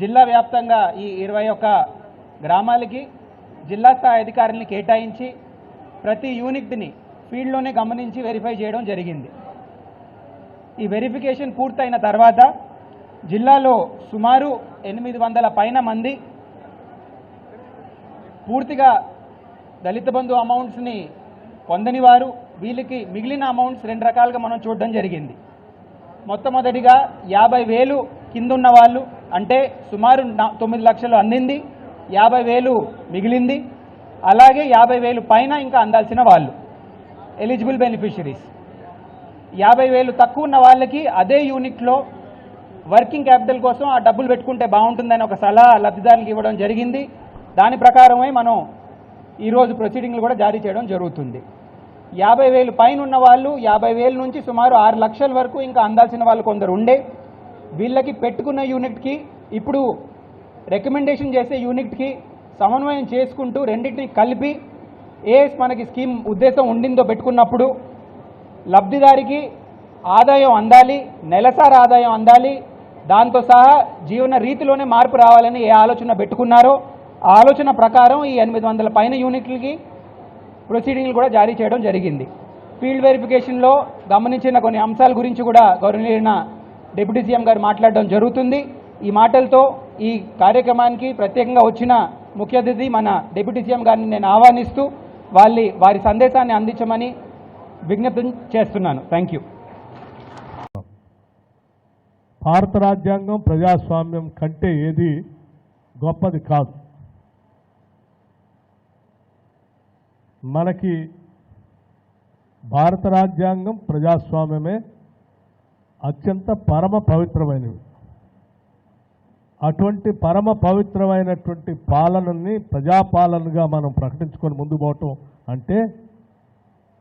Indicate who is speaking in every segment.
Speaker 1: జిల్లా వ్యాప్తంగా ఈ ఇరవై ఒక్క గ్రామాలకి జిల్లా స్థాయి అధికారుల్ని కేటాయించి ప్రతి యూనిట్ని ఫీల్డ్లోనే గమనించి వెరిఫై చేయడం జరిగింది. ఈ వెరిఫికేషన్ పూర్తయిన తర్వాత జిల్లాలో సుమారు ఎనిమిది వందల పైన మంది పూర్తిగా దళిత బంధు అమౌంట్స్ని పొందని వారు వీళ్ళకి మిగిలిన అమౌంట్స్ రెండు రకాలుగా మనం చూడడం జరిగింది. మొట్టమొదటిగా యాభై వేలు కిందున్న వాళ్ళు అంటే సుమారు తొమ్మిది లక్షలు అందింది యాభై వేలు మిగిలింది అలాగే యాభై వేలు పైన ఇంకా అందాల్సిన వాళ్ళు ఎలిజిబుల్ బెనిఫిషరీస్ యాభై వేలు తక్కువ ఉన్న వాళ్ళకి అదే యూనిట్లో వర్కింగ్ క్యాపిటల్ కోసం ఆ డబ్బులు పెట్టుకుంటే బాగుంటుందని ఒక సలహా లబ్ధిదారులకు ఇవ్వడం జరిగింది. దాని ప్రకారమే మనం ఈరోజు ప్రొసీడింగ్లు కూడా జారీ చేయడం జరుగుతుంది. యాభై వేలు పైన ఉన్న వాళ్ళు యాభై వేల నుంచి సుమారు ఆరు లక్షల వరకు ఇంకా అందాల్సిన వాళ్ళు కొందరు ఉండే వీళ్ళకి పెట్టుకున్న యూనిట్కి ఇప్పుడు రికమెండేషన్ చేసే యూనిట్కి సమన్వయం చేసుకుంటూ రెండింటిని కలిపి ఏ మనకి స్కీమ్ ఉద్దేశం ఉండిందో పెట్టుకున్నప్పుడు లబ్ధిదారికి ఆదాయం అందాలి నెలసారి ఆదాయం అందాలి దాంతో సహా జీవన రీతిలోనే మార్పు రావాలని ఏ ఆలోచన పెట్టుకున్నారో ఆ ఆలోచన ప్రకారం ఈ ఎనిమిది వందల పైన యూనిట్లకి ప్రొసీడింగ్లు కూడా జారీ చేయడం జరిగింది. ఫీల్డ్ వెరిఫికేషన్లో గమనించిన కొన్ని అంశాల గురించి కూడా గౌరవనీయులైన డిప్యూటీ సీఎం గారు మాట్లాడడం జరుగుతుంది. ఈ మాటలతో ఈ కార్యక్రమానికి ప్రత్యేకంగా వచ్చిన ముఖ్య అతిథి మన డిప్యూటీ సీఎం గారిని నేను ఆహ్వానిస్తూ వాళ్ళ వారి సందేశాన్ని అందించమని విజ్ఞప్తి చేస్తున్నాను. థ్యాంక్ యూ
Speaker 2: భారత రాజ్యాంగం ప్రజాస్వామ్యం కంటే ఏది గొప్పది కాదు. మనకి భారత రాజ్యాంగం ప్రజాస్వామ్యమే అత్యంత పరమ పవిత్రమైనవి. అటువంటి పరమ పవిత్రమైనటువంటి పాలనని ప్రజాపాలనగా మనం ప్రకటించుకొని ముందు పోవటం అంటే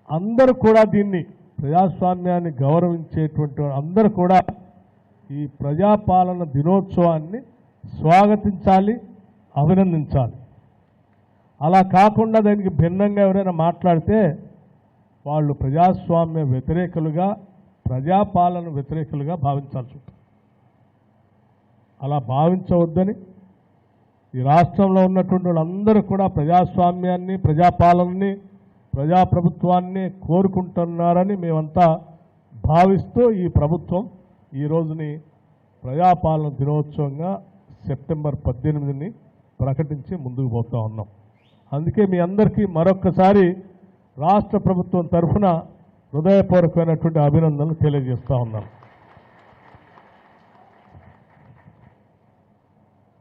Speaker 2: అందరూ కూడా దీన్ని ప్రజాస్వామ్యాన్ని గౌరవించేటువంటి అందరూ కూడా ఈ ప్రజాపాలన దినోత్సవాన్ని స్వాగతించాలి అభినందించాలి. అలా కాకుండా దానికి భిన్నంగా ఎవరైనా మాట్లాడితే వాళ్ళు ప్రజాస్వామ్య వ్యతిరేకులుగా ప్రజాపాలన వ్యతిరేకులుగా భావించాల్సి ఉంటుంది. అలా భావించవద్దని ఈ రాష్ట్రంలో ఉన్నటువంటి వాళ్ళందరూ కూడా ప్రజాస్వామ్యాన్ని ప్రజాపాలనని ప్రజాప్రభుత్వాన్ని కోరుకుంటున్నారని మేమంతా భావిస్తూ ఈ ప్రభుత్వం ఈ రోజుని ప్రజాపాలన దినోత్సవంగా సెప్టెంబర్ పద్దెనిమిదిని ప్రకటించి ముందుకు పోతా ఉన్నాం. అందుకే మీ అందరికీ మరొక్కసారి రాష్ట్ర ప్రభుత్వం తరఫున హృదయపూర్వకమైనటువంటి అభినందనలు తెలియజేస్తూ ఉన్నాను.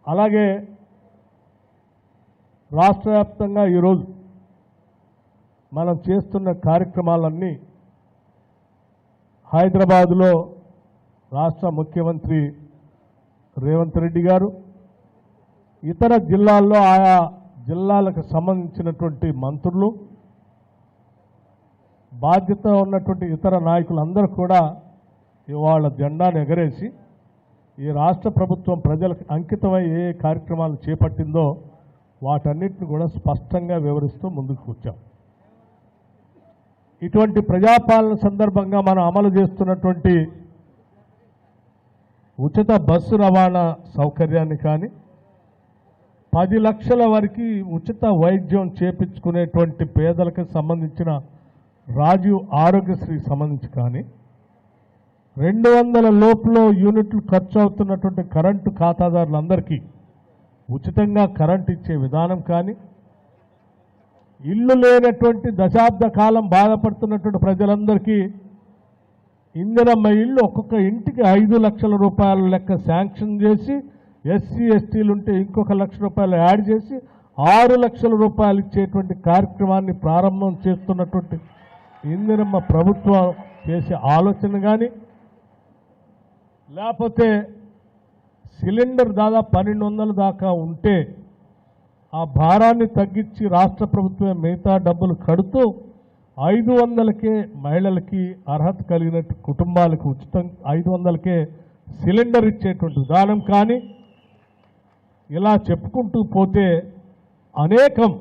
Speaker 2: అలాగే రాష్ట్ర వ్యాప్తంగా ఈరోజు మనం చేస్తున్న కార్యక్రమాలన్నీ హైదరాబాదులో రాష్ట్ర ముఖ్యమంత్రి రేవంత్ రెడ్డి గారు ఇతర జిల్లాల్లో ఆయా జిల్లాలకు సంబంధించినటువంటి మంత్రులు బాధ్యత ఉన్నటువంటి ఇతర నాయకులందరూ కూడా ఇవాళ జెండాను ఎగరేసి ఈ రాష్ట్ర ప్రభుత్వం ప్రజలకు అంకితమై ఏ కార్యక్రమాలు చేపట్టిందో వాటన్నిటిని కూడా స్పష్టంగా వివరిస్తూ ముందుకు వచ్చాం. ఇటువంటి ప్రజాపాలన సందర్భంగా మనం అమలు చేస్తున్నటువంటి ఉచిత బస్సు రవాణా సౌకర్యాన్ని కానీ పది లక్షల వరకు ఉచిత వైద్యం చేపించుకునేటువంటి పేదలకు సంబంధించిన రాజీవ్ ఆరోగ్యశ్రీ సంబంధించి కానీ రెండు వందల లోపులో యూనిట్లు ఖర్చు అవుతున్నటువంటి కరెంటు ఖాతాదారులందరికీ ఉచితంగా కరెంట్ ఇచ్చే విధానం కానీ ఇల్లు లేనటువంటి దశాబ్ద కాలం బాధపడుతున్నటువంటి ప్రజలందరికీ ఇందిరమ్మ ఇల్లు ఒక్కొక్క ఇంటికి ఐదు లక్షల రూపాయల లెక్క శాంక్షన్ చేసి ఎస్సీ ఎస్టీలు ఉంటే ఇంకొక లక్ష రూపాయలు యాడ్ చేసి ఆరు లక్షల రూపాయలు ఇచ్చేటువంటి కార్యక్రమాన్ని ప్రారంభం చేస్తున్నటువంటి ఇందిరమ్మ ప్రభుత్వం చేసే ఆలోచన కానీ లేకపోతే సిలిండర్ దాదాపు పన్నెండు వందల దాకా ఉంటే ఆ భారాన్ని తగ్గించి రాష్ట్ర ప్రభుత్వం మిగతా డబ్బులు కడుతూ ఐదు వందలకే మహిళలకి అర్హత కలిగినట్టు కుటుంబాలకు ఉచితం ఐదు వందలకే సిలిండర్ ఇచ్చేటువంటి విధానం కానీ ఇలా చెప్పుకుంటూ పోతే అనేకం